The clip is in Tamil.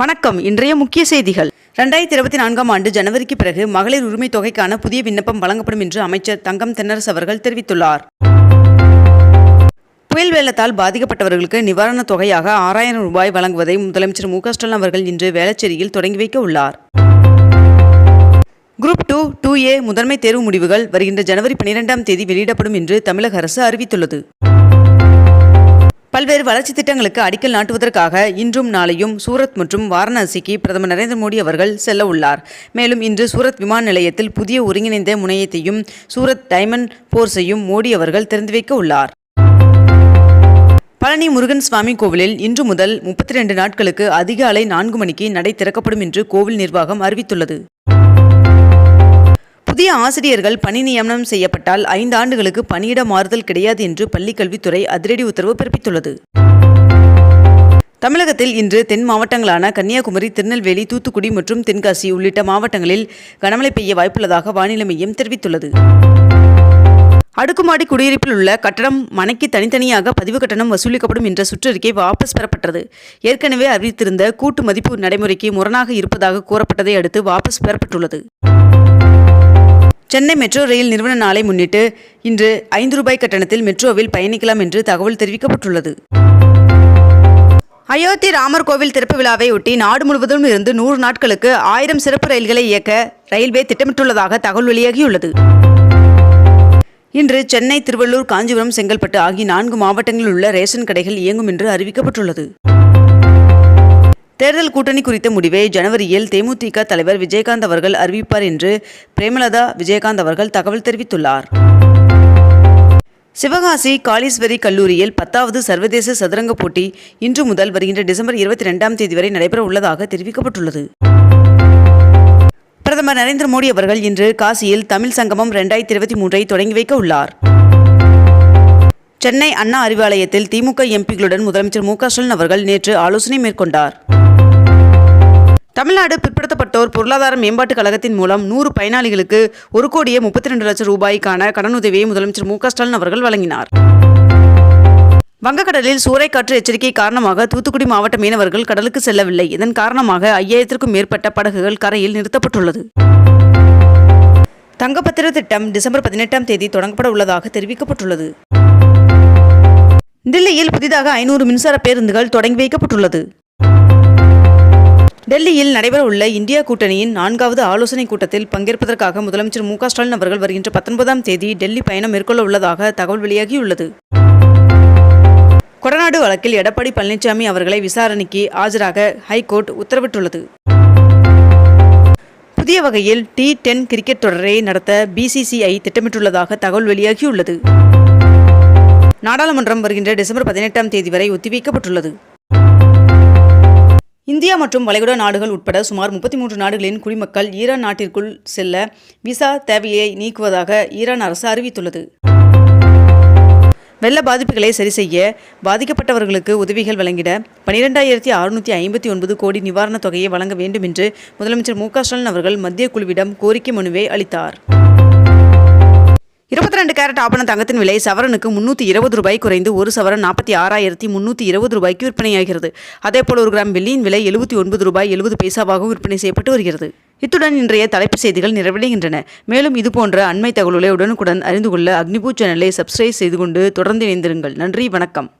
வணக்கம். இன்றைய முக்கிய செய்திகள். ரெண்டாயிரத்தி இருபத்தி நான்காம் ஆண்டு ஜனவரிக்கு பிறகு மகளிர் உரிமை தொகைக்கான புதிய விண்ணப்பம் வழங்கப்படும் என்று அமைச்சர் தங்கம் தென்னரசு அவர்கள் தெரிவித்துள்ளார். புயல் வெள்ளத்தால் பாதிக்கப்பட்டவர்களுக்கு நிவாரணத் தொகையாக ஆறாயிரம் ரூபாய் வழங்குவதை முதலமைச்சர் மு ஸ்டாலின் அவர்கள் இன்று வேளச்சேரியில் தொடங்கி வைக்க உள்ளார். குரூப் டூ டூ ஏ முதன்மை தேர்வு முடிவுகள் வருகின்ற ஜனவரி பனிரெண்டாம் தேதி வெளியிடப்படும் என்று தமிழக அரசு அறிவித்துள்ளது. பல்வேறு வளர்ச்சி திட்டங்களுக்கு அடிக்கல் நாட்டுவதற்காக இன்றும் நாளையும் சூரத் மற்றும் வாரணாசிக்கு பிரதமர் நரேந்திர மோடி அவர்கள் செல்ல உள்ளார். மேலும் இன்று சூரத் விமான நிலையத்தில் புதிய ஒருங்கிணைந்த முனையத்தையும் சூரத் டைமண்ட் போர்ஸையும் மோடி அவர்கள் திறந்து வைக்க உள்ளார். பழனி முருகன் சுவாமி கோவிலில் இன்று முதல் முப்பத்தி ரெண்டு நாட்களுக்கு அதிகாலை நான்கு மணிக்கு நடை திறக்கப்படும் என்று கோவில் நிர்வாகம் அறிவித்துள்ளது. புதிய ஆசிரியர்கள் பணி நியமனம் செய்யப்பட்டால் ஐந்து ஆண்டுகளுக்கு பணியிட மாறுதல் கிடையாது என்று பள்ளிக்கல்வித்துறை அதிரடி உத்தரவு பிறப்பித்துள்ளது. தமிழகத்தில் இன்று தென் மாவட்டங்களான கன்னியாகுமரி திருநெல்வேலி தூத்துக்குடி மற்றும் தென்காசி உள்ளிட்ட மாவட்டங்களில் கனமழை பெய்ய வாய்ப்புள்ளதாக வானிலை மையம் தெரிவித்துள்ளது. அடுக்குமாடி குடியிருப்பில் உள்ள கட்டடம் மனைக்கு தனித்தனியாக பதிவு கட்டணம் வசூலிக்கப்படும் என்ற சுற்றறிக்கை வாபஸ் பெறப்பட்டது. ஏற்கனவே அறிவித்திருந்த கூட்டு மதிப்பு நடைமுறைக்கு முரணாக இருப்பதாக கூறப்பட்டதை அடுத்து வாபஸ் பெறப்பட்டுள்ளது. சென்னை மெட்ரோ ரயில் நிறுவன நாளை முன்னிட்டு இன்று ஐந்து ரூபாய் கட்டணத்தில் மெட்ரோவில் பயணிக்கலாம் என்று தகவல் தெரிவிக்கப்பட்டுள்ளது. அயோத்தி ராமர் கோவில் திறப்பு விழாவை ஒட்டி நாடு முழுவதும் இருந்து நூறு நாட்களுக்கு ஆயிரம் சிறப்பு ரயில்களை இயக்க ரயில்வே திட்டமிட்டுள்ளதாக தகவல் வெளியாகியுள்ளது. இன்று சென்னை திருவள்ளூர் காஞ்சிபுரம் செங்கல்பட்டு ஆகிய நான்கு மாவட்டங்களில் உள்ள ரேஷன் கடைகள் இயங்கும் என்று அறிவிக்கப்பட்டுள்ளது. தேர்தல் கூட்டணி குறித்த முடிவை ஜனவரியில் தேமுதிக தலைவர் விஜயகாந்த் அவர்கள் அறிவிப்பார் என்று பிரேமலதா விஜயகாந்த் அவர்கள் தகவல் தெரிவித்துள்ளார். சிவகாசி காளீஸ்வரி கல்லூரியில் பத்தாவது சர்வதேச சதுரங்க போட்டி இன்று முதல் வருகின்ற டிசம்பர் இருபத்தி ரெண்டாம் தேதி வரை நடைபெற உள்ளதாக தெரிவிக்கப்பட்டுள்ளது. பிரதமர் நரேந்திர மோடி அவர்கள் இன்று காசியில் தமிழ் சங்கமம் ரெண்டாயிரத்தி இருபத்தி மூன்றை தொடங்கி வைக்க உள்ளார். சென்னை அண்ணா அறிவாலயத்தில் திமுக எம்பிகளுடன் முதலமைச்சர் மு க ஸ்டாலின் அவர்கள் நேற்று ஆலோசனை மேற்கொண்டார். தமிழ்நாடு பிற்படுத்தப்பட்டோர் பொருளாதார மேம்பாட்டுக் கழகத்தின் மூலம் நூறு பயனாளிகளுக்கு ஒரு கோடியே முப்பத்தி ரெண்டு லட்சம் ரூபாய்க்கான கடனுதவியை முதலமைச்சர் மு ஸ்டாலின் அவர்கள் வழங்கினார். வங்கக்கடலில் சூறைக்காற்று எச்சரிக்கை காரணமாக தூத்துக்குடி மாவட்ட மீனவர்கள் கடலுக்கு செல்லவில்லை. இதன் காரணமாக ஐயாயிரத்திற்கும் மேற்பட்ட படகுகள் கரையில் நிறுத்தப்பட்டுள்ளது. தங்கப்பத்திர திட்டம் டிசம்பர் பதினெட்டாம் தேதி தொடங்கப்பட உள்ளதாக தெரிவிக்கப்பட்டுள்ளது. தில்லியில் புதிதாக ஐநூறு மின்சார பேருந்துகள் தொடங்கி வைக்கப்பட்டுள்ளது. டெல்லியில் நடைபெறவுள்ள இந்தியா கூட்டணியின் நான்காவது ஆலோசனைக் கூட்டத்தில் பங்கேற்பதற்காக முதலமைச்சர் மு ஸ்டாலின் அவர்கள் வருகின்ற பத்தொன்பதாம் தேதி டெல்லி பயணம் மேற்கொள்ள உள்ளதாக தகவல் வெளியாகியுள்ளது. கொடநாடு வழக்கில் எடப்பாடி பழனிசாமி அவர்களை விசாரணைக்கு ஆஜராக ஹைகோர்ட் உத்தரவிட்டுள்ளது. புதிய வகையில் டி டென் கிரிக்கெட் தொடரை நடத்த பிசிசிஐ திட்டமிட்டுள்ளதாக தகவல் வெளியாகியுள்ளது. நாடாளுமன்றம் வருகின்ற டிசம்பர் பதினெட்டாம் தேதி வரை ஒத்திவைக்கப்பட்டுள்ளது. இந்தியா மற்றும் வளைகுடா நாடுகள் உட்பட சுமார் முப்பத்தி மூன்று நாடுகளின் குடிமக்கள் ஈரான் நாட்டிற்குள் செல்ல விசா தேவையை நீக்குவதாக ஈரான் அரசு அறிவித்துள்ளது. வெள்ள பாதிப்புகளை சரி செய்ய பாதிக்கப்பட்டவர்களுக்கு உதவிகள் வழங்கிட பனிரெண்டாயிரத்தி அறுநூற்றி ஐம்பத்தி ஒன்பது கோடி நிவாரணத் தொகையை வழங்க வேண்டும் என்று முதலமைச்சர் மு க ஸ்டாலின் அவர்கள் மத்திய குழுவிடம் கோரிக்கை மனுவை அளித்தார். இருபத்தி ரெண்டு கேரட் ஆபண தங்கத்தின் விலை சவரனுக்கு முன்னூற்றி இருபது ரூபாய் குறைந்து ஒரு சவரன் நாற்பத்தி ஆறாயிரத்தி முன்னூற்றி இருபது ரூபாய்க்கு விற்பனையாகிறது. அதேபோல் ஒரு கிராம் வெள்ளியின் விலை எழுபத்தி ஒன்பது ரூபாய் எழுபது பைசாவாகவும் விற்பனை செய்யப்பட்டு வருகிறது. இத்துடன் இன்றைய தலைப்புச் செய்திகள் நிறைவடைகின்றன. மேலும் இதுபோன்ற அண்மை தகவல்களை உடனுக்குடன் அறிந்து கொள்ள அக்னிபூ சேனலை சப்ஸ்கிரைப் செய்து கொண்டு தொடர்ந்து இணைந்திருங்கள். நன்றி வணக்கம்.